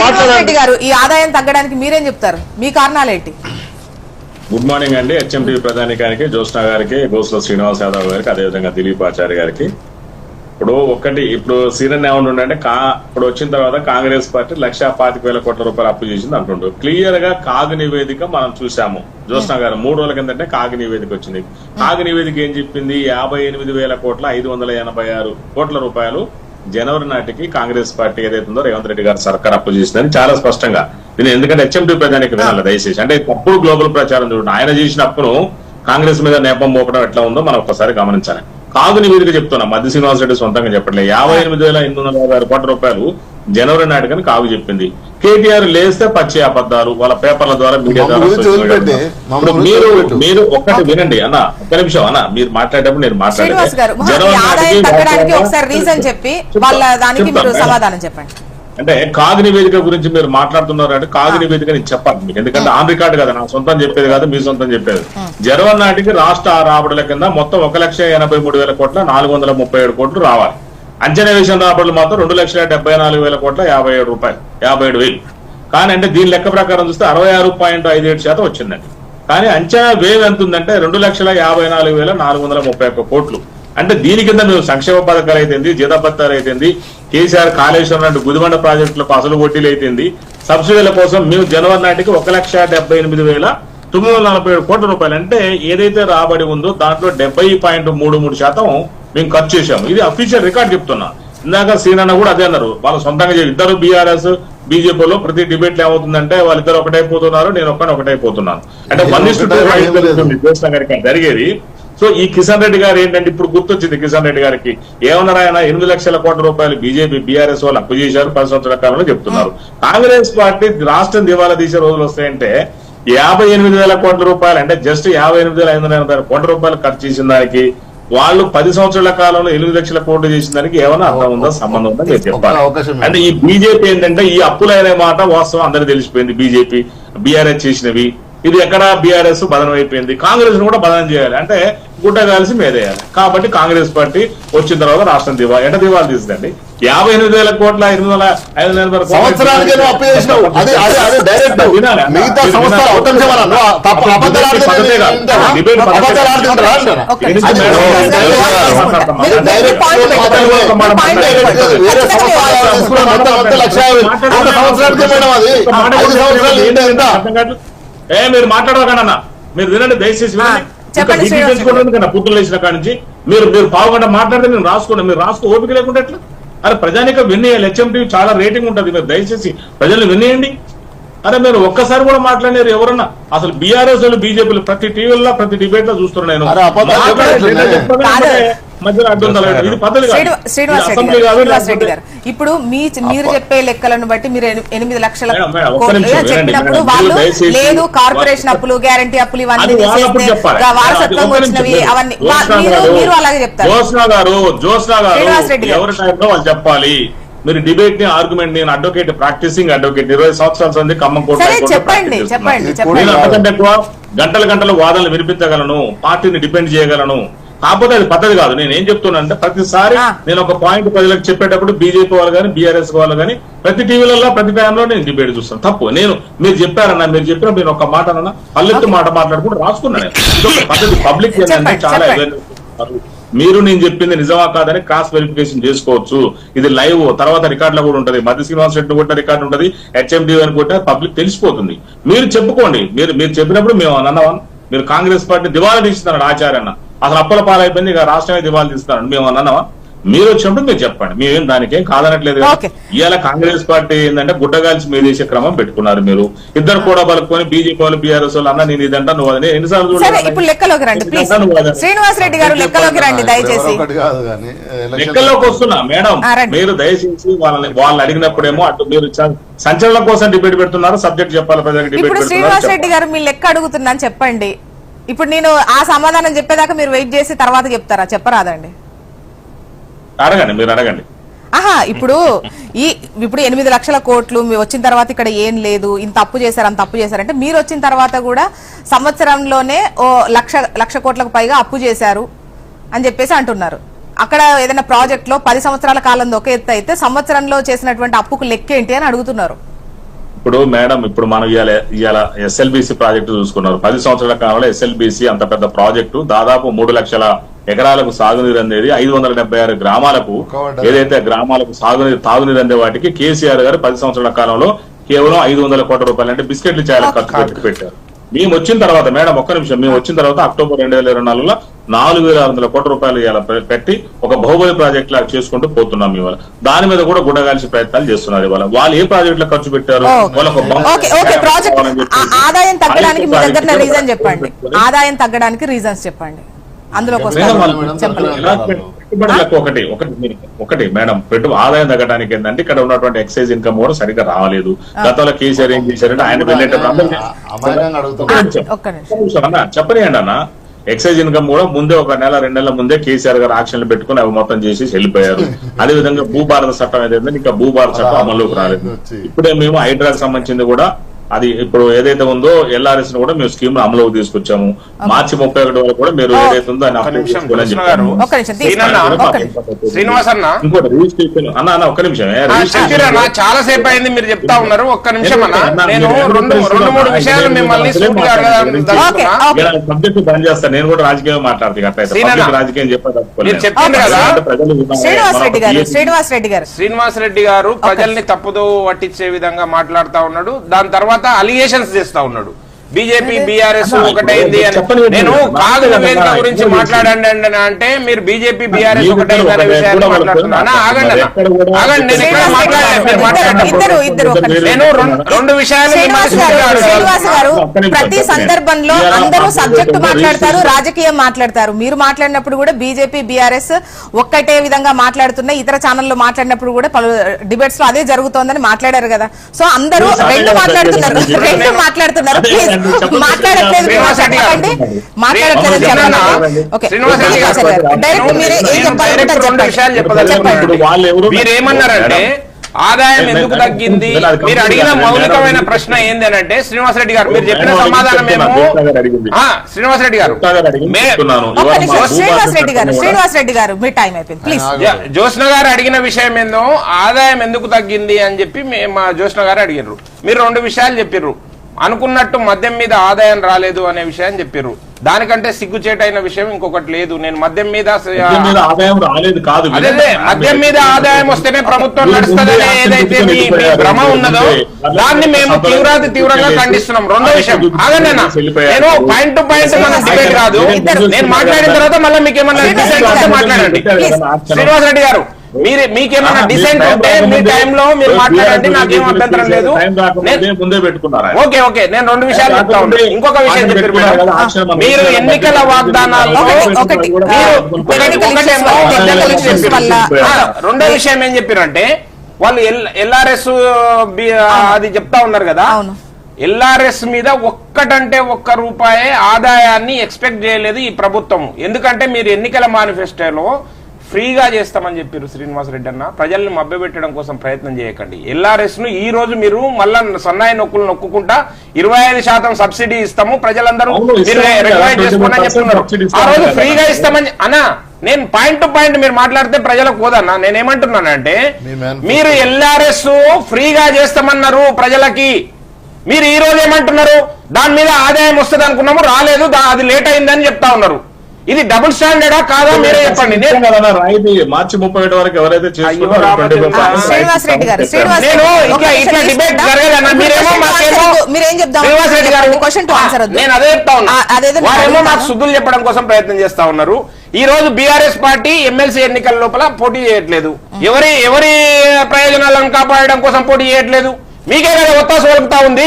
రెడ్డి గారు ఈ ఆదాయం తగ్గడానికి మీరేం చెప్తారు? మీ కారణాలు ఏంటి గుడ్ మార్నింగ్ అండి హెచ్ఎండి ప్రధానికానికి జ్యోత్స్న గారికి గోసుల శ్రీనివాస్ యాదవ్ గారికి అదేవిధంగా దిలీప్ ఆచార్య గారికి. ఇప్పుడు ఒకటి ఇప్పుడు సీనియర్ ఏమన్నా అంటే కా ఇప్పుడు వచ్చిన తర్వాత కాంగ్రెస్ పార్టీ లక్ష పాతిక వేల కోట్ల రూపాయలు అప్పు చేసింది అంటుండ్రు. క్లియర్గా కాగు నివేదిక మనం చూసాము జ్యోత్స్న గారు మూడు రోజుల కిందంటే కాగు నివేదిక వచ్చింది. కాగు నివేదిక ఏం చెప్పింది? యాభై ఎనిమిది వేల కోట్ల ఐదు వందల ఎనభై ఆరు కోట్ల రూపాయలు జనవరి నాటికి కాంగ్రెస్ పార్టీ ఏదైతే ఉందో రేవంత్ రెడ్డి గారు సర్కార్ అప్పు చేసిందని చాలా స్పష్టంగా. నేను ఎందుకంటే హెచ్ఎండి ప్రజానికి వినాలి దయచేసి. అంటే తప్పుడు గ్లోబల్ ప్రచారం చూడండి. ఆయన చేసిన అప్పును కాంగ్రెస్ మీద నేపం మోపడం ఎట్లా ఉందో మనం ఒక్కసారి గమనించాలి. కాగు నివేదిక చెప్తున్నా. మధ్య శ్రీనివాస్ రెడ్డి సొంతంగా చెప్పట్లేదు యాభై ఎనిమిది వేల ఎనిమిది వందల యాభై ఆరు కోట్ల రూపాయలు జనవరి నాటికని కాగు చెప్పింది. కేటీఆర్ లేస్తే పచ్చి అబద్ధాలు వాళ్ళ పేపర్ల ద్వారా మీడియా ద్వారా మీరు. మీరు ఒక్కటి వినండి. అన్న ఒక్క నిమిషం. అన్న మీరు మాట్లాడేటప్పుడు నేను ఒకసారి రీజన్ చెప్పి వాళ్ళ దానికి మీరు. సమాధానం చెప్పండి. అంటే కాగు నివేదిక గురించి మీరు మాట్లాడుతున్నారు అంటే కాగు నివేదిక నేను చెప్పాలి మీకు. ఎందుకంటే ఆన్ రికార్డ్ కదా నా సొంతం చెప్పేది కాదు మీ సొంతం చెప్పేది. జనవరి నాటికి రాష్ట్ర రాబడుల కింద మొత్తం ఒక లక్ష ఎనభై మూడు వేల కోట్ల నాలుగు వందల ముప్పై ఏడు కోట్లు రావాలి. అంచనా వేసిన రాబడులు మాత్రం రెండు లక్షల డెబ్బై నాలుగు వేల కోట్ల యాభై ఏడు రూపాయలు యాభై ఏడు వేలు. కానీ అంటే దీని లెక్క ప్రకారం చూస్తే అరవై ఆరు పాయింట్ ఐదు ఏడు శాతం వచ్చిందండి. కానీ అంచనా వేవ్ ఎంత ఉందంటే రెండు లక్షల యాభై నాలుగు వేల నాలుగు వందల ముప్పై ఒక్క కోట్లు. అంటే దీని కింద మేము సంక్షేమ పథకాలు అయితేంది జీతపత్తాలు అయితేంది కేసీఆర్ కాళేశ్వరం లాంటి గుదిబండ ప్రాజెక్టులకు అసలు వడ్డీలు అయితేంది సబ్సిడీల కోసం మేము జనవరి నాటికి ఒక లక్ష డెబ్బై ఎనిమిది వేల తొమ్మిది వందల నలభై ఏడు కోట్ల రూపాయలు. అంటే ఏదైతే రాబడి ఉందో దాంట్లో డెబ్బై పాయింట్ మూడు మూడు శాతం మేము ఖర్చు చేశాము. ఇది అఫీషియల్ రికార్డ్ చెప్తున్నా. ఇందాక సీనన్న కూడా అదే అన్నారు. వాళ్ళు సొంతంగా ఇద్దరు బీఆర్ఎస్ బీజేపీలో ప్రతి డిబేట్ ఏమవుతుందంటే వాళ్ళిద్దరు ఒకటైపోతున్నారు నేను ఒక్కని ఒకటైపోతున్నాను. అంటే వన్ ఇస్ టు గారికి జరిగేది. సో ఈ కిషన్ రెడ్డి గారు ఏంటంటే ఇప్పుడు గుర్తొచ్చింది కిషన్ రెడ్డి గారికి. ఏమన్నారు ఆయన? ఎనిమిది లక్షల కోట్ల రూపాయలు బీజేపీ బీఆర్ఎస్ వాళ్ళు అప్పు చేశారు పది సంవత్సరాల కాలంలో చెప్తున్నారు. కాంగ్రెస్ పార్టీ రాష్ట్రం దివాలా తీసే రోజులు వస్తాయంటే యాభై ఎనిమిది వేల కోట్ల రూపాయలు అంటే జస్ట్ యాభై ఎనిమిది వేల ఐదు వందల ఎనభై కోట్ల రూపాయలు ఖర్చు చేసిన దానికి వాళ్ళు పది సంవత్సరాల కాలంలో ఎనిమిది లక్షల కోట్లు చేసిన దానికి ఏమైనా అర్థం ఉందా సంబంధం ఉందా? మీరు చెప్పాలి. అంటే ఈ బీజేపీ ఏంటంటే ఈ అప్పులైన మాట వాస్తవం అందరికి తెలిసిపోయింది. బీజేపీ బీఆర్ఎస్ చేసినవి ఇది ఎక్కడ బీఆర్ఎస్ బదనం అయిపోయింది. కాంగ్రెస్ కూడా బదనం చేయాలి. అంటే గుడ్డ కలిసి మేదేయాలి. కాబట్టి కాంగ్రెస్ పార్టీ వచ్చిన తర్వాత రాష్ట్రం దివా ఎట దివాలు తీసిందండి? యాభై ఎనిమిది వేల కోట్ల ఎనిమిది వందల ఐదు వందల సంవత్సరానికి ఏ మీరు మాట్లాడకండి అన్న మీరు వినండి దయచేసి పుత్రులు వేసిన కాడి నుంచి మీరు మీరు పావుగంట మాట్లాడితే నేను రాసుకోండి. మీరు రాసుకో ఓపిక లేకుండా ఎట్లా? అరే ప్రజానిక వినేయాలి హెచ్ఎంటీ చాలా రేటింగ్ ఉంటుంది. మీరు దయచేసి ప్రజలు వినేయండి అరే మీరు ఒక్కసారి కూడా మాట్లాడారు ఎవరన్నా? అసలు బీఆర్ఎస్ బీజేపీలు ప్రతి టీవీలో ప్రతి డిబేట్లో చూస్తున్నాను శ్రీనివాస్ రెడ్డి గారు. ఇప్పుడు మీ మీరు చెప్పే లెక్కలను బట్టి మీరు ఎని- ఎనిమిది లక్షల చెప్పినప్పుడు. వాళ్ళు లేదు కార్పొరేషన్ అప్పులు గ్యారంటీ అప్పులు ఇవన్నీ వారసత్వం వచ్చినవి. అవన్నీ. మీరు అలాగే చెప్తారు. జ్యోత్స్నా గారు జ్యోత్స్నా గారు. ఎవరి టైంలో వాళ్ళు చెప్పాలి? మీరు డిబేట్ని ఆర్గ్యుమెంట్ నేను అడ్వకేట్ ప్రాక్టీసింగ్ అడ్వకేట్ ఇరవై సంవత్సరాల సంది ఖమ్మం కోర్టు గంటల గంటల వాదనలు వినిపించగలను పార్టీని డిపెండ్ చేయగలను. కాకపోతే అది పద్ధతి కాదు. నేను ఏం చెప్తున్నా అంటే ప్రతిసారి. నేను ఒక పాయింట్ ప్రజలకు చెప్పేటప్పుడు బీజేపీ వాళ్ళు కానీ బీఆర్ఎస్ వాళ్ళు కానీ ప్రతి టీవీలలో ప్రతి టైంలో నేను డిబేట్ చూస్తాను. తప్పు. నేను మీరు చెప్పారన్నా మీరు చెప్పిన మీరు ఒక మాట అన్న పల్లెత్తు మాట మాట్లాడుకుంటూ రాసుకున్నాను నేను. ఇదొక పద్ధతి పబ్లిక్ ఏంటంటే చాలా మీరు నేను చెప్పింది నిజమా కాదని క్రాస్ వెరిఫికేషన్ చేసుకోవచ్చు. ఇది లైవ్ తర్వాత రికార్డ్లో కూడా ఉంటది. మధ్య శ్రీనివాస్ రెడ్డి కొట్టిన రికార్డు ఉంటది. హెచ్ఎండి అని కొట్టిన పబ్లిక్ తెలిసిపోతుంది. మీరు చెప్పుకోండి. మీరు మీరు చెప్పినప్పుడు మేము అన్నవా మీరు కాంగ్రెస్ పార్టీ దివాళా తీస్తున్నాడు ఆచార్య అన్న అసలు అప్పల పాలైపోయింది ఇక రాష్ట్రమే దివాళా తీస్తున్నాడు మేము అన్నవా మీరు వచ్చినప్పుడు మీరు చెప్పండి. మేమేం దానికి ఏం కాదనట్లేదు. ఇవాళ కాంగ్రెస్ పార్టీ ఏంటంటే గుడ్డగాల్చి మీద చేసే క్రమం పెట్టుకున్నారు మీరు. ఇద్దరు కూడా పలుకొని బీజేపీ వాళ్ళు బీఆర్ఎస్ వాళ్ళు అన్న నేను ఇదంటా నువ్వు అదే ఎన్నిసార్లు? ఇప్పుడు లెక్కలోకి రండి. శ్రీనివాస్ రెడ్డి గారు లెక్కలోకి రండి దయచేసి. లెక్కల్లోకి వస్తున్నా మేడం. మీరు దయచేసి వాళ్ళని వాళ్ళు అడిగినప్పుడేమో అటు మీరు సంచలనం కోసం డిబేట్ పెడుతున్నారు సబ్జెక్ట్ చెప్పాలి ప్రజలకు డిబేట్ శ్రీనివాస్ రెడ్డి గారు మీ లెక్క అడుగుతున్నాను చెప్పండి. ఇప్పుడు నేను ఆ సమాధానం చెప్పేదాకా మీరు వెయిట్ చేసి తర్వాత చెప్తారా? చెప్పరాదండి. అడగండి మీరు అడగండి. ఆహా ఇప్పుడు ఈ ఇప్పుడు ఎనిమిది లక్షల కోట్లు వచ్చిన తర్వాత ఇక్కడ ఏం లేదు ఇంత అప్పు చేశారు అంత అప్పు చేశారంటే మీరు వచ్చిన తర్వాత కూడా సంవత్సరంలోనే ఓ లక్ష లక్ష కోట్లకు పైగా అప్పు చేశారు అని చెప్పేసి అంటున్నారు. అక్కడ ఏదైనా ప్రాజెక్ట్లో పది సంవత్సరాల కాలం ఒక ఎత్తు అయితే సంవత్సరంలో చేసినటువంటి అప్పుకు లెక్క ఏంటి అని అడుగుతున్నారు. ఇప్పుడు మేడం ఇప్పుడు మనం ఇవాళ ఇవాళ ఎస్ఎల్బిసి ప్రాజెక్టు చూసుకున్నారు. పది సంవత్సరాల కాలంలో ఎస్ఎల్బిసి అంత పెద్ద ప్రాజెక్టు దాదాపు మూడు లక్షల ఎకరాలకు సాగునీరు అందేది. ఐదు వందల డెబ్బై ఆరు గ్రామాలకు. ఏదైతే గ్రామాలకు సాగునీరు తాగునీరు అందే వాటికి కేసీఆర్ గారు పది సంవత్సరాల కాలంలో కేవలం ఐదు వందల కోట్ల రూపాయలు అంటే బిస్కెట్లు చేయాలి ఖర్చు పెట్టి పెట్టారు. మేము వచ్చిన తర్వాత మేడం ఒక్క నిమిషం మేము వచ్చిన తర్వాత అక్టోబర్ రెండు వేల ఇరవై నాలుగులో నాలుగు వేల ఆరు వందల కోట్ల రూపాయలు పె- పెట్టి ఒక బాహుబలి ప్రాజెక్ట్ లాగా చేసుకుంటూ పోతున్నాం ఇవాళ. దాని మీద కూడా గుడ్డగాల్సి ప్రయత్నాలు చేస్తున్నారు ఇవాళ. వాళ్ళు ఏ ప్రాజెక్ట్లో ఖర్చు పెట్టారు ఆదాయం తగ్గడానికి రీజన్ చెప్పండి. ఆదాయం తగ్గడానికి రీజన్స్ చెప్పండి. అందులోకి పెట్టుబడులకు ఒకటి ఒకటి ఒకటి మేడం పెట్టు ఆదాయం తగ్గడానికి ఏంటంటే ఇక్కడ ఉన్నటువంటి ఎక్సైజ్ ఇన్కమ్ కూడా సరిగ్గా రాలేదు. గతంలో కేసీఆర్ ఏం చేశారంటే ఆయన వెళ్ళేటప్పుడు చెప్పనియండి అన్న ఎక్సైజ్ ఇన్కమ్ కూడా ముందే ఒక నెల రెండు నెలల ముందే కేసీఆర్ గారు ఆక్షన్లు పెట్టుకుని అవి మొత్తం చేసి వెళ్ళిపోయారు. అదే విధంగా భూభారత చట్టం ఏదైతే ఇంకా భూభారత చట్టం అమల్లోకి రాలేదు. ఇప్పుడే మేము హైడ్రాకి సంబంధించింది కూడా అది ఇప్పుడు ఏదైతే ఉందో ఎల్ఆర్ఎస్ కూడా మేము స్కీమ్ అమలుకి తీసుకొచ్చాము. మార్చి ముప్పై ఒకటి వరకు కూడా మీరు ఏదైతే ఉందో శ్రీనివాస్ అన్న. ఇంకోటి రిజిస్ట్రేషన్ అన్న అన్న ఒక్క నిమిషం చాలా సేపు అయింది మీరు చెప్తా ఉన్నారు. ఒక్క నిమిషం అన్న. నేను మీరు రెండు రెండు మూడు విషయాలు మిమ్మల్ని సబ్జెక్ట్ బంద్ చేస్తాను నేను కూడా రాజకీయం మాట్లాడతాను అట్లయితే శ్రీనన్న, పబ్లిక్ రాజకీయం మనం శ్రీనివాస్ రెడ్డి గారు శ్రీనివాస్ రెడ్డి గారు. ప్రజల్ని తప్పుదో పట్టించే విధంగా మాట్లాడుతా ఉన్నాడు. దాని తర్వాత అలిగేషన్స్ చేస్తా ఉన్నాడు. బీజేపీ బీఆర్ఎస్ ఒకటైంది అని నేను. కాదు నివేదిక. గురించి మాట్లాడండి అని అంటే మీరు బీజేపీ బీఆర్ఎస్ ఒకటైంది అనే విషయాన్ని కూడా మాట్లాడుతున్నా. ఒకటే. ఆగండి ఆగండి నేను ఇక్కడ మాట్లాడాను. నేను రెండు విషయాలు శ్రీనివాస్ గారు ప్రతి. సందర్భంలో అందరూ సబ్జెక్ట్ మాట్లాడతారు రాజకీయం మాట్లాడతారు. మీరు మాట్లాడినప్పుడు కూడా బీజేపీ బీఆర్ఎస్ ఒక్కటే విధంగా మాట్లాడుతున్నాయి ఇతర ఛానల్లో మాట్లాడినప్పుడు కూడా పలు డిబేట్స్లో అదే జరుగుతోందని మాట్లాడారు కదా. సో అందరూ అదే రెండు మాట్లాడుతున్నారు. రెండు మాట్లాడుతున్నారు. ప్లీజ్ అండి, చెప్పండి. మాట్లాడట్లేదు శ్రీనివాస్ రెడ్డి గారు. చెప్పండి మాట్లాడట్లేదు శ్రీనివాస్ చెప్పండి రెడ్డి ఓకే శ్రీనివాస్ రెడ్డి గారు. డైరెక్ట్ మీరే ఏం నేను చెప్పాలంటే డైరెక్ట్ రెండు చెప్పండి. విషయాలు చెప్పదలుచుకున్నాను. చెప్పండి. ఇప్పుడు వాళ్ళు ఎవరు మీరు ఏమన్నారంటే ఆదాయం ఎందుకు తగ్గింది మీరు అడిగిన మౌలికమైన ప్రశ్న ఏంది అని అంటే శ్రీనివాస్ రెడ్డి గారు మీరు చెప్పిన సమాధానం ఏమో దేశా గారు అడిగింది. ఆ, శ్రీనివాస్ రెడ్డి గారు గారు మే- చెప్తున్నాను. ఒక్క ఇవాళ నిమిషం మా శ్రీనివాస్ రెడ్డి గారు భూభారత శ్రీనివాస్ రెడ్డి గారు మీ టైం అయిపోయింది ప్లీజ్ గారు అడిగిన విషయం ఏందో ఆదాయం ఎందుకు తగ్గింది అని చెప్పి మే- మా జ్యోత్స్న గారు అడిగారు మీరు రెండు విషయాలు చెప్పిర్రు అనుకున్నట్టు మద్యం మీద ఆదాయం రాలేదు అనే విషయం చెప్పిర్రు. దానికంటే సిగ్గుచేటైన విషయం ఇంకొకటి లేదు. నేను మద్యం మీద మద్యం మీద ఆదాయం రాలేదు కాదు. అదే అదే, మద్యం మీద ఆదాయం వస్తేనే ప్రభుత్వం నడుస్తుందనే ఏదైతే మీ భ్రమ ఉన్నదో దాన్ని మేము తీవ్రాతి తీవ్రంగా ఖండిస్తున్నాం. రెండో విషయం. అన్న. నేను పాయింట్ టు పాయింట్ మన డిబేట్ కాదు నేను మాట్లాడిన తర్వాత మళ్ళీ మీకు ఏమన్నా మాట్లాడండి. శ్రీనివాస్ రెడ్డి గారు మీరు మీకేమన్నా డిసెంట్ ఉంటే మీ టైంలో మీరు మాట్లాడండి నాకేం అభ్యంతరం లేదు. టైం రాకముందే నేను- ముందే పెట్టుకున్నారు? ఓకే ఓకే నేను రెండు విషయాలు చెప్తా ఉన్నాను ఇంకొక విషయం చెప్పారు మీరు ఎన్నికల వాగ్దానాల్లో రెండో విషయం ఏం చెప్పారంటే వాళ్ళు ఎల్ఆర్ఎస్ అది చెప్తా ఉన్నారు కదా? అవును. ఎల్ఆర్ఎస్ మీద ఒక్కటంటే ఒక్క రూపాయి ఆదాయాన్ని ఎక్స్పెక్ట్ చేయలేదు ఈ ప్రభుత్వం ఎందుకంటే మీరు ఎన్నికల మేనిఫెస్టోలో ఫ్రీగా చేస్తామని చెప్పారు శ్రీనివాస్ రెడ్డి అన్న. ప్రజల్ని మభ్యపెట్టడం కోసం ప్రయత్నం చేయకండి. ఎల్ఆర్ఎస్ను ఈ రోజు మీరు మళ్ళా సన్నాయి నొక్కులు నొక్కుకుంటా ఇరవై ఐదు శాతం సబ్సిడీ ఇస్తాము. ప్రజలందరూ మీరు 20% చెప్తున్నారు. ఆ రోజు. ఫ్రీగా ఇస్తామని అన్నా నేను పాయింట్ టు పాయింట్ మీరు మాట్లాడితే ప్రజలకు పోదన్నా. నేనేమంటున్నానంటే. మీరు ఎల్ఆర్ఎస్ ఫ్రీగా చేస్తామన్నారు ప్రజలకి. మీరు ఈ రోజు ఏమంటున్నారు? దాని మీద ఆదాయం వస్తుంది అనుకున్నాము రాలేదు అది లేట్ అయిందని చెప్తా ఉన్నారు. ఇది డబుల్ స్టాండర్డా కాదా మీరే చెప్పండి. మార్చి ముప్పై ఒకటి వరకు ఎవరైతే వారేమో. మాకు శుద్ధులు చెప్పడం కోసం ప్రయత్నం చేస్తా ఉన్నారు. ఈ రోజు బీఆర్ఎస్ పార్టీ ఎమ్మెల్సీ ఎన్నికల లోపల పోటీ చేయట్లేదు. ఎవరి ఎవరి ప్రయోజనాలను కాపాడడం కోసం పోటీ చేయట్లేదు? మీకే కదా ఒత్తాసు వలుకుతా ఉంది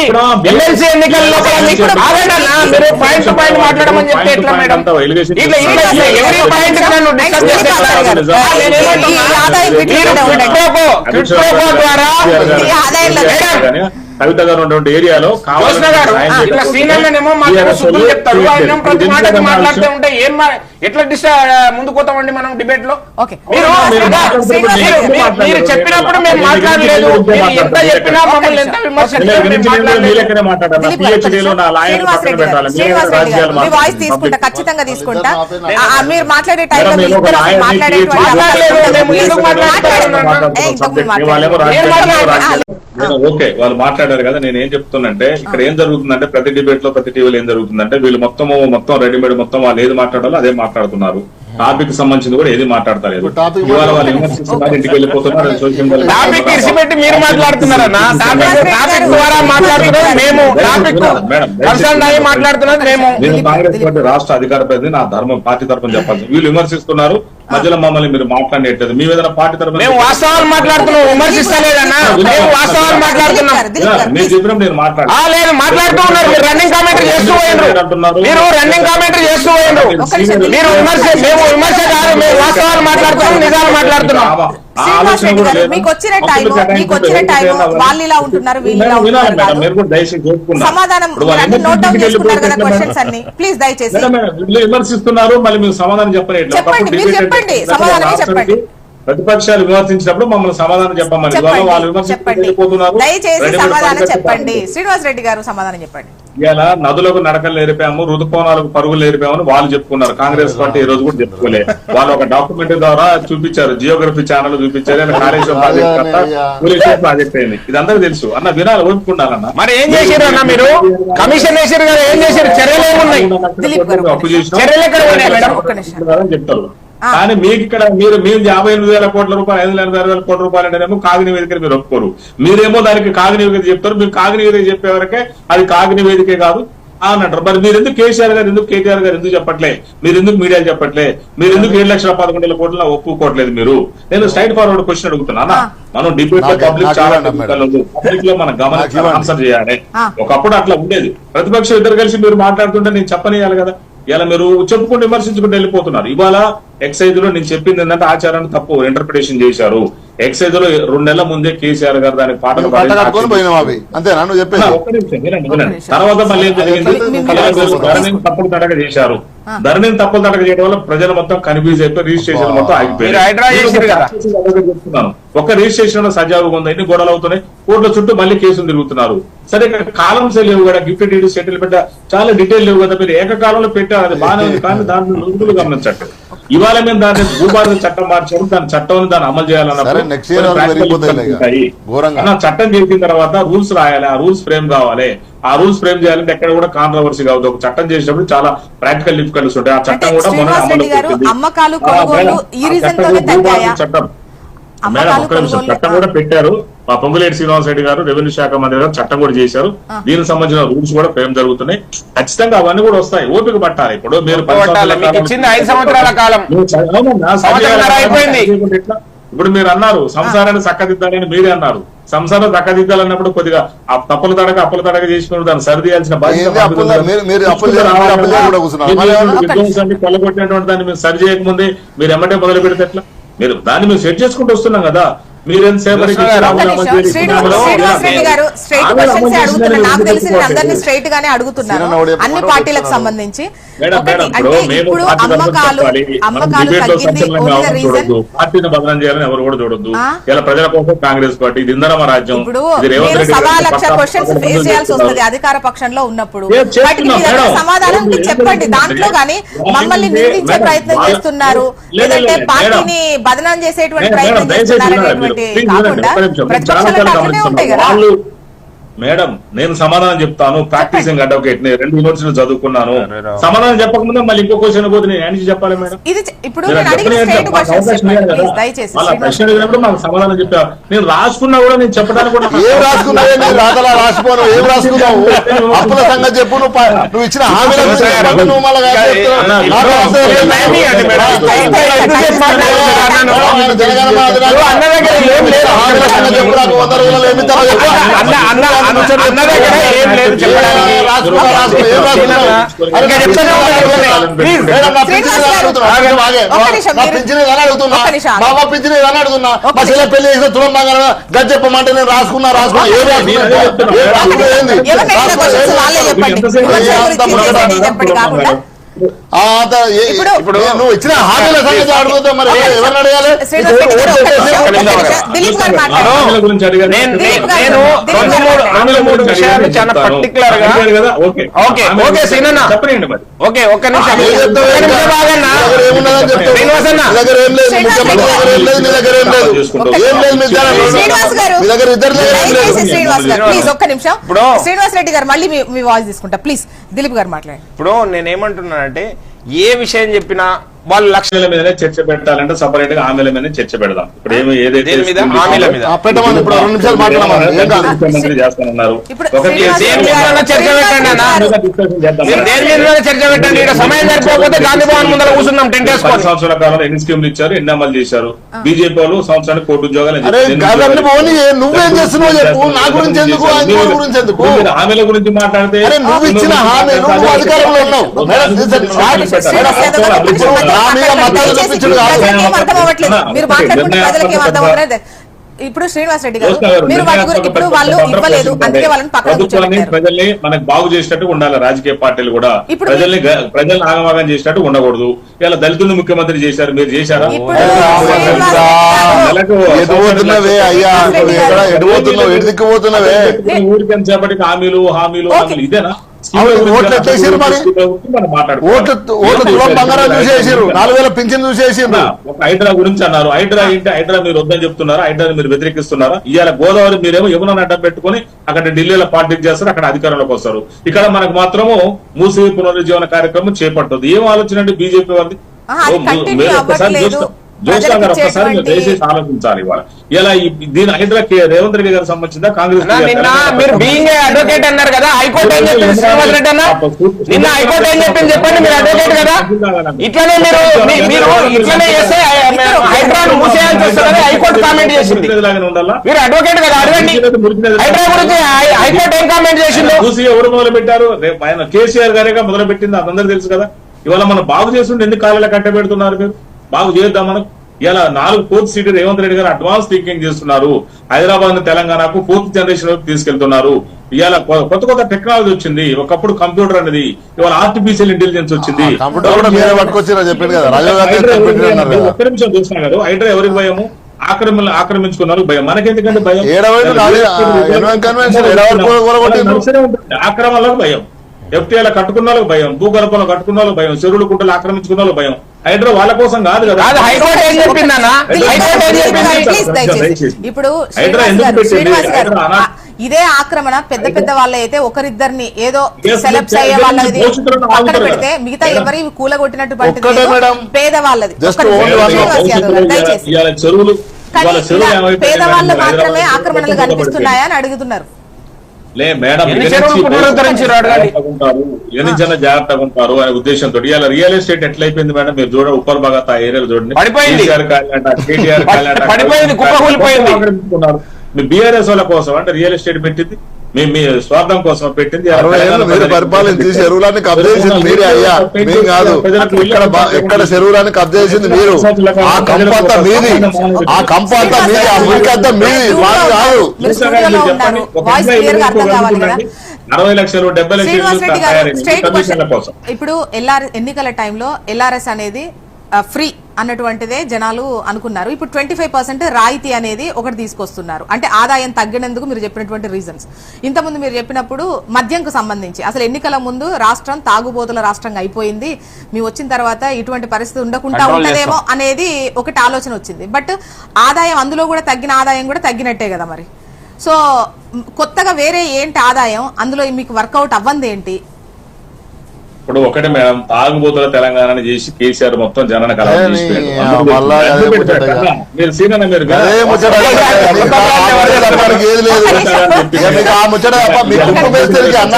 ఎమ్మెల్సీ ఎన్నికల లోపల మీకు ఆగండి అన్న, మీరు పాయింట్ టు పాయింట్ మాట్లాడమని చెప్తే ఎట్లా మేడం ఇట్లా ఇట్లా ఇట్లా ఎవరి పాయింట్ నన్ను డిస్కస్ ద్వారా కవిత గారు ఉన్నటువంటి ఏరియాలో ఎట్లా ముందుకు పోతామండి మనం డిబేట్లో ఓకే. మీరు చెప్పినప్పుడు మేము మాట్లాడలేదు. ఎంత చెప్పినా మమ్మల్ని ఎంత తీసుకుంటా ఖచ్చితంగా తీసుకుంటా. మీరు మాట్లాడే టైంలో మేడం, ఓకే వాళ్ళు మాట్లాడారు కదా నేను ఏం చెప్తున్నంటే ఇక్కడ ఏం జరుగుతుందంటే ప్రతి డిబేట్లో ప్రతి టీవీలో ఏం జరుగుతుందంటే వీళ్ళు మొత్తం మొత్తం రెడీమేడ్ మొత్తం వాళ్ళు ఏది మాట్లాడాలో అదే మాట్లాడుతున్నారు. టాపిక్ సంబంధించింది కూడా ఏది. విమర్శిస్తున్నారు ఇంటికి వెళ్ళిపోతున్నారు సోషల్ మీడియాలో టాపిక్ ఇరిసిపెట్టి మీరు మాట్లాడుతున్నారన్నా టాపిక్ టాపిక్ ద్వారా మేము. టాపిక్ మాట్లాడుతున్నది మేము. కాంగ్రెస్ పార్టీ రాష్ట్ర అధికార ప్రతినిధి నా ధర్మం పార్టీ తరఫున చెప్పాలి వీళ్ళు విమర్శిస్తున్నారు. మధ్యలో మమ్మల్ని మీరు మాట్లాడేటది మీ ఏదైనా పార్టీ తరఫున మేము వాస్తవాలు మాట్లాడుతున్నాం విమర్శిస్తలేదన్నా. మేము వాస్తవాలు మాట్లాడుతున్నాం. మీరు చెప్పినప్పుడు నేను మాట్లాడు ఆ లేదు మాట్లాడుతూ ఉన్నారు. మీరు రన్నింగ్ కామెంటరీ చేస్తూ మీరు రన్నింగ్ కామెంటరీ మీరు విమర్శ మేము విమర్శ కాదు మేము వాస్తవాలు మాట్లాడుతున్నాం నిజాలు మాట్లాడుతున్నాం. మీకు వచ్చిన టైం మీకు వచ్చిన టైం వాళ్ళు ఇలా ఉంటున్నారు వీళ్ళు ఇలా ఉంటున్నారు. సమాధానం నోట్ డౌన్ చేసుకున్నారు కదా క్వశ్చన్స్ అన్ని. ప్లీజ్ దయచేసి. విమర్శిస్తున్నారు మళ్ళీ మీరు సమాధానం చెప్పలేదు. చెప్పండి, మీరు చెప్పండి, సమాధానమే చెప్పండి. ప్రతిపక్షాలు విమర్శించినప్పుడు మమ్మల్ని సమాధానం చెప్పమని. వాళ్ళు చెప్పండి విమర్శించి చెప్పండి. వెళ్ళిపోతున్నారు. దయచేసి సమాధానం చెప్పండి. శ్రీనివాస్ రెడ్డి గారు సమాధానం చెప్పండి. ఇవాళ నదులకు నడకలు నేర్పాము ఋతుకోణాలకు పరుగులు నేర్పామని వాళ్ళు చెప్పుకున్నారు. కాంగ్రెస్ పార్టీ ఈ రోజు కూడా చెప్పుకోలే. వాళ్ళు ఒక డాక్యుమెంటరీ ద్వారా చూపించారు జియోగ్రఫీ ఛానల్ చూపించారు ఇలా కాళేశ్వరం ప్రాజెక్ట్ ప్రాజెక్ట్ అయింది. ఇది అందరికీ తెలుసు. అన్న వినాలి ఓపుకున్నారన్న మరి ఏం చేశారు అన్న మీరు? కమిషన్ వేసారు కదా ఏం చేశారు చర్యలు ఏమున్నాయి? చెప్తారు కానీ మీకు ఇక్కడ మీరు మీరు యాభై ఎనిమిది వేల కోట్ల రూపాయలు ఐదు ఎనభై వేల కోట్ల రూపాయలు అంటేనేమో కాగిని వేదిక మీరు ఒప్పుకోరు. మీరేమో దానికి కాగిని వేదిక చెప్తారు. మీరు కాగిని వేదిక చెప్పే వరకే అది కాగిని వేదికే కాదు అన్నట్టు మరి మీరు ఎందుకు కేసీఆర్ గారు ఎందుకు కేటీఆర్ గారు ఎందుకు చెప్పట్లే? మీరు ఎందుకు మీడియా చెప్పట్లే? మీరు ఎందుకు ఏడు లక్షల పదకొండు వేల కోట్ల ఒప్పుకోవట్లేదు మీరు? నేను స్ట్రైట్ ఫార్వర్డ్ క్వశ్చన్ అడుగుతున్నా మనం డిబేట్లో పబ్లిక్ చాలా పబ్లిక్లో మనం ఇవ్వండి. ఆన్సర్ చేయాలి. ఒకప్పుడు అట్లా ఉండేది. ప్రతిపక్షం ఇద్దరు కలిసి మీరు మాట్లాడుతుంటే నేను చెప్పనియాలి కదా. ఇలా మీరు చెప్పుకుంటూ విమర్శించుకుంటూ వెళ్ళిపోతున్నారు. ఇవాళ ఎక్సైజ్లో నేను చెప్పింది ఏంటంటే ఆచారాన్ని తప్పు ఇంటర్ప్రిటేషన్ చేశారు. ఎక్సైజ్లో రెండు నెలల ముందే కేసీఆర్ గారు దానికి పాటలు. తర్వాత మళ్ళీ ఏం జరిగింది? తడక చేశారు. ధరణిని తప్పులు తడక చేయడం వల్ల ప్రజలు మొత్తం కన్ఫ్యూజ్ అయిపోయి రిజిస్ట్రేషన్ మొత్తం ఆగిపోయింది ఒక రిజిస్ట్రేషన్లో సజావుగా ఉంది? ఎన్ని గొడవలు అవుతున్నాయి? కోర్టుల చుట్టూ మళ్ళీ కేసులు తిరుగుతున్నారు. సరే ఇక్కడ కాలమ్స్ లేవు కదా గిఫ్ట్ డీడ్ సెటిల్మెంట్ చాలా డీటెయిల్ లేవు కదా. మీరు ఏకకాలంలో పెట్టారు. అది బాగానే ఉంది. కానీ దాన్ని రోజులు గమనించండి ఇవాళ మేము దాన్ని భూభారత చట్టం మార్చాము దాని చట్టం దాన్ని అమలు చేయాలన్నప్పుడు చట్టం చేసిన తర్వాత రూల్స్ రాయాలి ఆ రూల్స్ ఫ్రేమ్ కావాలి. ఆ రూల్స్ ఫ్రేమ్ చేయాలంటే ఎక్కడ కూడా కాంట్రవర్సీ కావద్దు. ఒక చట్టం చేసినప్పుడు చాలా ప్రాక్టికల్ డిఫికల్టీస్ ఉంటాయి. ఆ చట్టం కూడా రెడ్డి అమలు చట్టం చట్టం. కూడా పెట్టారు. మా పొంగులేటి శ్రీనివాస్ రెడ్డి గారు రెవెన్యూ శాఖ మంత్రి గారు చట్టం కూడా చేశారు. దీనికి సంబంధించిన రూల్స్ కూడా ఫ్రేమ్ జరుగుతున్నాయి. ఖచ్చితంగా అవన్నీ కూడా వస్తాయి. ఓపిక పట్టాలి. ఇప్పుడు మీరు? ఇప్పుడు మీరు అన్నారు సంసారాన్ని చక్కదిద్దాలని మీరే అన్నారు. సంసారం చక్కదిద్దాలన్నప్పుడు కొద్దిగా ఆ తప్పుల తడక అప్పుల తడక చేసుకుని దాన్ని సరిదియాల్సిన బాధ్యత కొల్లగొట్టినటువంటి దాన్ని మీరు సరి చేయకముందే మీరు ఎమ్మటే మొదలు పెడితే ఎట్లా? మీరు దాన్ని మేము సెట్ చేసుకుంటూ వస్తున్నాం కదా. గారు స్ట్రైట్ క్వశ్చన్స్ అడుగుతున్నారు నాకు తెలిసి నేను అందరినీ స్ట్రైట్ గానే అడుగుతున్నాను అన్ని? పార్టీలకు. సంబంధించి ఒకటి అంటే ఇప్పుడు అమ్మకాలు చెప్పాలి. మనం అమ్మకాలు డిబేట్లో తగ్గింది సంచలనంగా ఓన్లీ ద అవడం రీజన్ చూడొద్దు పార్టీని బదనం చేయాలని ఎవరు కూడా చూడొద్దు ఆ? ఇలా ప్రజల కోసం కాంగ్రెస్ పార్టీ ఇది ఇందరమ రాజ్యం ఇప్పుడు ఇది రేవంత్ మీరు రెడ్డి సవా గారు లక్ష పక్కా క్వశ్చన్స్ ఫేస్ చేయాల్సి వస్తుంది. అధికార పక్షంలో ఉన్నప్పుడు వాటికి మీ దగ్గర. సమాధానం చెప్పండి? దాంట్లో గానీ మమ్మల్ని? నిందించే ప్రయత్నం చేస్తున్నారు లేదు, లేదు, లేదంటే లేదు, పార్టీని బదనాం చేసేటువంటి ప్రయత్నం చేస్తున్నారు కాకుండా వాళ్ళు మేడం నేను సమాధానం చెప్తాను ప్రాక్టీసింగ్ అడ్వకేట్ నేను రెండు యూనివర్సిటీలు చదువుకున్నాను. సమాధానం చెప్పకముందే మళ్ళీ ఇంకో క్వశ్చన్ పోతే నేను ఏంటి చెప్పాలి మేడం? ఇప్పుడు ప్రశ్న అడిగినప్పుడు మాకు సమాధానం చెప్పా నేను రాసుకున్నా కూడా నేను చెప్పడానికి కూడా నాకు ఏం రాసుకున్నావే? నీ రాతలా రాసిపోను. ఏం రాసుకున్నావు? అప్పుల సంగతి చెప్పు. నువ్వు ప- నువ్వు ఇచ్చిన హామీల గురించి చెప్పకు, నువ్వు మళ్ళా కాదు చెప్తున్నావు. అన్న, నాకు ఇప్పుడు రాస్తే మీరు ఏం నయమి అండి మేడం. రాసుకో. ఎంతసేపు మాట్లాడుతున్నారు అన్న దగ్గర ఏం లేదు. వంద రోజులలో ఏమి. అన్న అన్న అన్న దగ్గర ఏం లేదు చెప్పడానికి. అడుగుతున్నా. మా చెల్లె. పెళ్ళి చేసిన బంగారం గది చెప్పమంటే నేను రాసుకున్నా. రాసుకున్నా? ఏం రాసుకున్నా? ఏంది? రాసుకున్నా? ఇప్పుడు- నువ్వు ఇచ్చిన హామీల సంగతి అడుగుతావు మరి? ఎవరిని అడగాలి. నేను దిలీప్ నేను- గారు, నేను దిలీప్ రెండు గారు మూడు మాట్లాడండి. రెండు మూడు విషయాలు చాలా చెప్తాను. పర్టికులర్గా అడిగారు కదా? ఓకే. ఓకే. హామీల ఓకే గురించి సీనన్న. చెప్పండి మరి. ఓకే ఒక్క నిమిషం? శ్రీనివాస్ రెడ్డి గారు మీ దగ్గర ఇద్దరు దగ్గర ఏం లేదు. దయచేసి శ్రీనివాస్ గారు ప్లీజ్ ఒక్క నిమిషం. ఇప్పుడు- శ్రీనివాస్ రెడ్డి గారు మళ్ళీ మీ- మీ వాయిస్ తీసుకుంటా. ప్లీజ్ దిలీప్ గారు మాట్లాడండి. ఇప్పుడు నేనేమంటున్నానంటే ఏ విషయం చెప్పినా వాళ్ళు లక్ష హామీల మీదనే చర్చ పెట్టాలంటే సపరేట్గా హామీల మీద చర్చ పెడదాం. ఇప్పుడు ఏమి ఏదైతే ముఖ్యమంత్రి చేస్తానన్నారు. సంవత్సరాల కాలంలో ఎన్ని స్కీమ్లు ఇచ్చారు ఎన్ని అమలు చేశారు? బీజేపీ వాళ్ళు సంవత్సరానికి కోటి ఉద్యోగాలు నువ్వేం చేస్తున్నావు చెప్పు. నా గురించి ఎందుకు? ఆయన మీరు- గురించి ఎందుకు? మీరు హామీల గురించి మాట్లాడితే నువ్వు ఇచ్చిన హామీలు అధికారంలో ఉన్నావు. మీరు ఇప్పుడు శ్రీనివాస్ రెడ్డి గారు మీరు వాటి గురించి ఇప్పుడు వాళ్ళు ఇవ్వలేదు. అందుకే వాళ్ళని పక్కన ప్రజల్ని మనకు బాగు చేసినట్టు ఉండాలి. రాజకీయ పార్టీలు కూడా ప్రజల్ని ప్రజల్ని ఆగమాగం చేసినట్టు ఉండకూడదు. ఇలా దళితులను ముఖ్యమంత్రి చేశారు. మీరు చేశారా? ఇప్పుడు అరే, శ్రీనివాస్ రా. రెడ్డి గారు- ఎటు పోతున్నవే అయ్యా. నువ్వు ఎక్కడ ఎటు పోతున్నావు ఎటు దిక్కు పోతున్నావే? ఊరికి ఎంతసేపటికి హామీలు హామీలు. హామీలు ఇదేనా? ఓట్లు ఎత్తేసిర్రు మరి. మనం మాట్లాడుకుందాం. ఓట్లు ఓట్లు తులం బంగారం చూసేసిర్రు నాలుగు వేల పింఛన్ చూసేసిర్రు ఒక హైడ్రా గురించి అన్నారు. హైడ్రా ఏంటి? హైడ్రా మీరు వద్దని చెప్తున్నారా? హైడ్రా మీరు వ్యతిరేకిస్తున్నారా? ఇవాళ గోదావరి మీరేమో యమున అడ్డం పెట్టుకొని అక్కడ ఢిల్లీలో పార్టీ చేస్తారు అక్కడ అధికారంలోకి వస్తారు. ఇక్కడ మనకు మాత్రము మూసి పునరుజ్జీవన కార్యక్రమం చేపట్టదు ఏం ఆలోచన అండి బీజేపీ వారిది జోస్నా గారు దయచేసి ఆలోచించాలి ఇవాళ. ఇలా దీని హైడ్రా కే- రేవంత్ రెడ్డి గారికి సంబంధించిందా కాంగ్రెస్ మీరు బీయింగ్ అడ్వకేట్ అన్నారు కదా హైకోర్టు ఏం చెప్పింది శ్రీనివాస్ రెడ్డి అన్న? నిన్న హైకోర్టు ఏం చెప్పింది చెప్పండి మీరు అడ్వకేట్ కదా? ఇట్లనే మీరు మీ- మీరు ఇట్లనే చేస్తే హైడ్రాను మూసేయాల్సి వస్తుందని హైకోర్టు కామెంట్ చేసింది లాగానే ఉండాలా మీరు అడ్వకేట్ కదా అడగండి. హైడ్రా గురించి హై- హైకోర్టు ఏం కామెంట్ చేసిందో చూసి ఎవరు మొదలు పెట్టారు ఆయన కేసీఆర్ గారేగా మొదలు పెట్టింది అందరూ తెలుసు కదా. ఇవాళ మనం బాగు చేస్తుంటే ఎందుకు కాలాల కట్టబెడుతున్నారు మీరు? బాగు చేద్దాం మనం ఇలా నాలుగు ఫోర్త్ సీట్ రేవంత్ రెడ్డి గారు అడ్వాన్స్ థింకింగ్ చేస్తున్నారు. హైదరాబాద్ను తెలంగాణకు ఫోర్త్ జనరేషన్ వైపు తీసుకెళ్తున్నారు. ఇవాళ కొ- కొత్త కొత్త టెక్నాలజీ వచ్చింది. ఒకప్పుడు కంప్యూటర్ అనేది ఇవాళ ఆర్టిఫిషియల్ ఇంటెలిజెన్స్ వచ్చింది. కదా? కదా ఒక్క నిమిషం చూస్తున్నా గారు. హైడ్రా ఎవరికి భయము ఆక్రమణ ఆక్రమించుకున్నారు భయం. మనకెందుకంటే భయం. ఆక్రమణలకు భయం. ఎఫ్టీఐల కట్టుకున్న భయం. భూగర్భంలో కట్టుకున్న భయం. చెరువులు కుంటలు ఆక్రమించుకున్న భయం. హైడ్రా వాళ్ళ కోసం కాదు కదా కాదు హైకోర్టు ఏం చెప్పిందన్న హైకోర్టు ఏం చెప్పింది ప్లీజ్ దయచేసి ఇప్పుడు హైడ్రా ఎందుకు పెట్టింది? ఇదే ఆక్రమణ పెద్ద పెద్ద వాళ్ళ అయితే ఒకరిద్దరిని ఏదో సెలెక్ట్ అయ్యే వాళ్ళది పక్కన ఆగుతారు పెడితే. మిగతా. ఎవరి కూలగొట్టినటువంటి ఒక్కటే మేడం. పేద వాళ్ళది Just ఒక్క నిమిషం. only one. శ్రీనివాస్ యాదవ్ గారు, దయచేసి? పేదవాళ్ళు మాత్రమే ఆక్రమణలు కనిపిస్తున్నాయా అని అడుగుతున్నారు లే మేడం. జాగ్రత్తగా ఉంటారు అనే ఉద్దేశంతో. ఇవాళ రియల్ ఎస్టేట్ ఎట్లయిపోయింది మేడం? మీరు చూడండి ఉప్పర్ భాగత్ ఆ ఏరియాలో చూడండి. పడిపోయింది. కేసీఆర్ కేటీఆర్. మీ బీఆర్ఎస్ వాళ్ళ కోసం అంటే రియల్ ఎస్టేట్ పెట్టింది? మీ మీ స్వార్థం కోసం పెట్టింది అరవై ఏళ్ళు మీరు పరిపాలించి చెరువులన్నీ కబ్జా చేసింది మీరే అయ్యా. మేము కాదు. ఎక్కడ బా- ఎక్కడ చెరువులన్నీ కబ్జా చేసింది మీరు. ఆ కంప అంతా మీది. ఆ కంప అంతా మీది. ఆ మురికి అంతా మీది మాది కాదు. మీరు స్టూడియోలో ఉన్నారు. వాయిస్ క్లియర్గా అర్థం కావాలి కదా? అరవై లక్షలు డెబ్బై శ్రీనివాస్ రెడ్డి గారు లక్షలు స్ట్రైట్ కమిషన్ల కోసం. ఇప్పుడు ఎల్ఆర్ ఎన్నికల టైంలో ఎల్ఆర్ఎస్ అనేది ఫ్రీ అన్నటువంటిదే జనాలు అనుకున్నారు. ఇప్పుడు ట్వంటీ ఫైవ్ పర్సెంట్ రాయితీ అనేది ఒకటి తీసుకొస్తున్నారు. అంటే ఆదాయం తగ్గినందుకు మీరు చెప్పినటువంటి రీజన్స్ ఇంతకుముందు మీరు చెప్పినప్పుడు మద్యంకు సంబంధించి అసలు ఎన్నికల ముందు రాష్ట్రం తాగుబోతుల రాష్ట్రంగా అయిపోయింది. మీ వచ్చిన తర్వాత ఇటువంటి పరిస్థితి ఉండకుండా ఉంటదేమో అనేది ఒకటి ఆలోచన వచ్చింది. బట్ ఆదాయం అందులో కూడా తగ్గిన ఆదాయం కూడా తగ్గినట్టే కదా మరి. సో కొత్తగా వేరే ఏంటి ఆదాయం? అందులో మీకు వర్కౌట్ అవ్వంది ఏంటి ఇప్పుడు ఒకటే మేడం తాగుబోతుల తెలంగాణని చేసి కేసీఆర్ మొత్తం. ముచ్చట ఇక. మీరు అన్న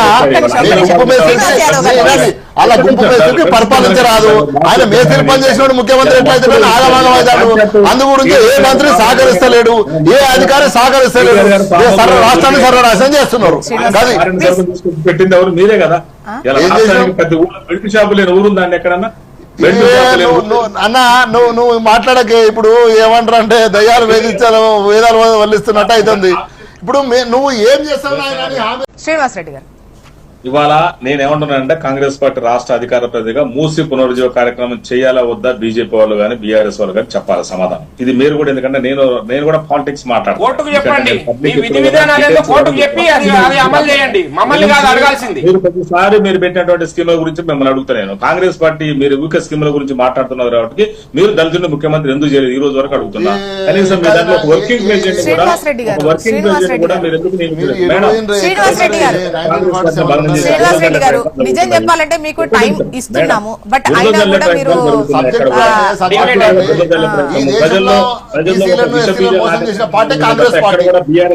అలా గుంపు మేస్త్రికి పరిపాలించరాదు. ఆయన మేస్త్రి పని చేసినోడు ముఖ్యమంత్రి ఎట్లయితే ఆగమాగం అవుతాడు. అందు గురించి ఏ మంత్రి సహకరిస్తలేడు ఏ అధికారి సహకరిస్తలేడు. సర్వ రాష్ట్రాన్ని సర్వనాశనం చేస్తున్నారు. పెట్టింది ఎవరు? మీరే కదా. పెద్ద ఊళ్ళో బెల్ట్ షాపు లేని ఎక్కడన్నా? ఊరు. నువ్వు- అన్న నువ్వు నువ్వు మాట్లాడకే ఇప్పుడు ఏమంటారు అంటే దయ్యాలు వేధించాలి వేదాలు వల్లిస్తున్నట్టు అవుతుంది. ఇప్పుడు నువ్వు ఏం చేస్తావు శ్రీనివాస్ రెడ్డి గారు ఇవాళ నేను ఏమంటున్నానంటే కాంగ్రెస్ పార్టీ రాష్ట్ర అధికార ప్రతిగా మూసి పునరుజ్జీవ కార్యక్రమం చేయాలా వద్దా బీజేపీ వాళ్ళు కానీ బీఆర్ఎస్ వాళ్ళు కానీ చెప్పాలి సమాధానం. ఇది మీరు కూడా ఎందుకంటే నేను నేను కూడా పాలిటిక్స్ కోర్టుకు చెప్పండి. మీ విధి విధానాలు ఏందో కోర్టుకు చెప్పి అది అది అమలు చేయండి. మమ్మల్ని కాదు అడగాల్సింది. మీరు ప్రతిసారి మీరు పెట్టినటువంటి స్కీముల గురించి మిమ్మల్ని అడుగుతా నేను. కాంగ్రెస్ పార్టీ మీరు ఊకే స్కీముల గురించి మాట్లాడుతున్నారు కాబట్టి మీరు దళితులు ముఖ్యమంత్రి ఎందుకు చేయలేదు? ఈ రోజు వరకు అడుగుతున్నా. కనీసం మీ దాంట్లో ఒక వర్కింగ్ ప్రెసిడెంట్ కూడా వర్కింగ్ ప్రెసిడెంట్ కూడా. మీరు ఎందుకు నియమించలేదు? మేడం, శ్రీనివాస్ రెడ్డి గారు. నిజం చెప్పాలంటే మీకు టైం ఇస్తున్నాము బట్ అయినా కూడా మీరు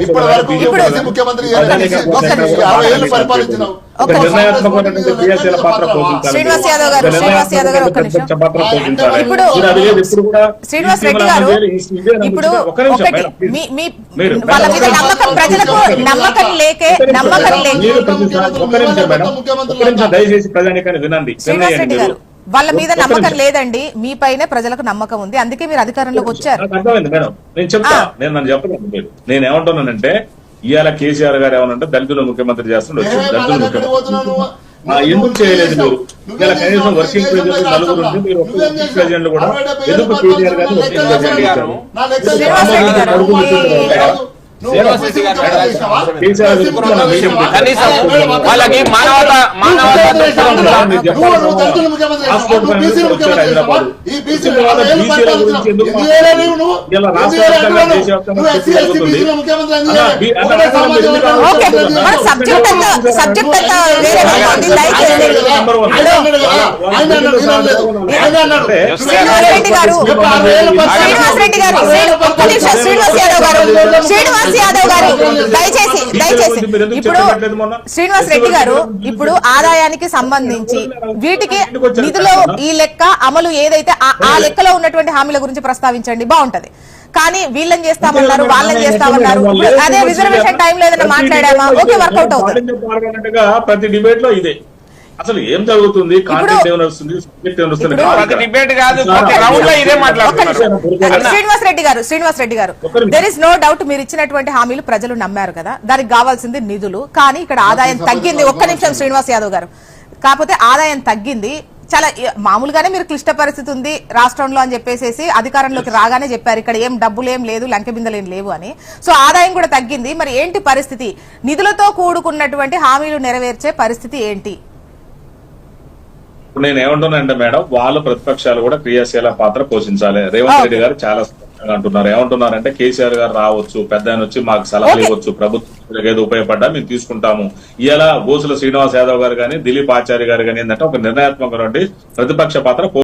ఇప్పుడు- ముఖ్యమంత్రి నిర్ణయాత్మకమైనటువంటి పాత్ర పోషించాలి. శ్రీనివాస్ యాదవ్ గారు, పాత్ర పోషించాలి. ఇప్పుడు కూడా శ్రీనివాస్ రెడ్డి గారు ఇప్పుడు. మీ వాళ్ళ మీద నమ్మకం. ప్రజలకు నమ్మకం లేకే నమ్మకం లేకే మీరు ప్రతిసారి- ఒక్క నిమిషం మేడం. ఒక్క నిమిషం దయచేసి ప్రజానికాన్ని వినండి శ్రీనివాస్ రెడ్డి. గారు వాళ్ళ మీద నమ్మకం. లేదండి మీ పైనే ప్రజలకు నమ్మకం ఉంది అందుకే మీరు అధికారంలోకి వచ్చారు నాకు అర్థమైంది మేడం నేను చెప్తా ఆ. నేను నన్ను చెప్పలేదు మీరు నేను ఏమంటున్నానంటే ఇవాళ కేసీఆర్ గారు ఏమనంటే దళితుల ముఖ్యమంత్రి చేస్తుండే వచ్చి దళితుల ముఖ్యమంత్రి. ఎందుకు చేయలేదు మీరు? ఇలా కనీసం వర్కింగ్ ప్రెసిడెంట్ నలుగురు ఉంటే మీరు ప్రెసిడెంట్ కూడా ఎందుకు కేసీఆర్ గారిని వర్కింగ్ ప్రెసిడెంట్ చేశారు కనీసం వాళ్ళకి మానవత మానవత. శ్రీనివాస్ రెడ్డి గారు శ్రీనివాస్ రెడ్డి గారు. శ్రీనివాస్ శ్రీనివాస్ యాదవ్ గారు దయచేసి దయచేసి. ఇప్పుడు శ్రీనివాస్ రెడ్డి గారు ఇప్పుడు ఆదాయానికి సంబంధించి వీటికి నిధులు ఈ లెక్క అమలు ఏదైతే ఆ- లెక్కలో ఉన్నటువంటి హామీల గురించి ప్రస్తావించండి. బాగుంటది. కానీ వీళ్ళని చేస్తామన్నారు? వాళ్ళని చేస్తామన్నారు? అదే రిజర్వేషన్ టైం లేదని మాట్లాడామా? ఓకే వర్కౌట్ అవుతుంది. ప్రతి డిబేట్లో ఇదే. అసలు ఏం జరుగుతుంది? కాంటెంట్ ఏం నడుస్తుంది సబ్జెక్ట్ ఏం నడుస్తుంది ఇప్పుడు కాదు ప్రతి ఇక్కడ. డిబేట్ కాదు. ఇదే. శ్రీనివాస్ రెడ్డి గారు శ్రీనివాస్ రెడ్డి గారు. దెర్ ఇస్ నో డౌట్ మీరు ఇచ్చినటువంటి హామీలు ప్రజలు నమ్మారు కదా. దానికి కావాల్సింది నిధులు. కానీ ఇక్కడ ఆదాయం తగ్గింది. ఒక్క నిమిషం శ్రీనివాస్ యాదవ్ గారు. కాకపోతే ఆదాయం తగ్గింది. చాలా మామూలుగానే మీరు క్లిష్ట పరిస్థితి ఉంది రాష్ట్రంలో అని చెప్పేసి అధికారంలోకి రాగానే చెప్పారు. ఇక్కడ ఏం డబ్బులు ఏం లేదు లంకె బిందెలు ఏం లేవు అని. సో ఆదాయం కూడా తగ్గింది. మరి ఏంటి పరిస్థితి? నిధులతో కూడుకున్నటువంటి హామీలు నెరవేర్చే పరిస్థితి ఏంటి? ఇప్పుడు నేను ఏమంటున్నానంటే మేడం వాళ్ళు ప్రతిపక్షాలు కూడా క్రియాశీల పాత్ర పోషించాలి. రేవంత్ రెడ్డి గారు చాలా స్పష్టంగా అంటున్నారు. ఏమంటున్నారంటే కేసీఆర్ గారు రావచ్చు పెద్ద ఆయన వచ్చి మాకు సలహాలు. ఇవ్వచ్చు ప్రభుత్వం ఏదో ఉపయోగపడ్డా మేము తీసుకుంటాము. ఇలా బోసుల శ్రీనివాస్ యాదవ్ గారు కానీ దిలీప్ ఆచార్య గారు కానీ ఏంటంటే ఒక నిర్ణయాత్మకమైనటువంటి ప్రతిపక్ష పాత్ర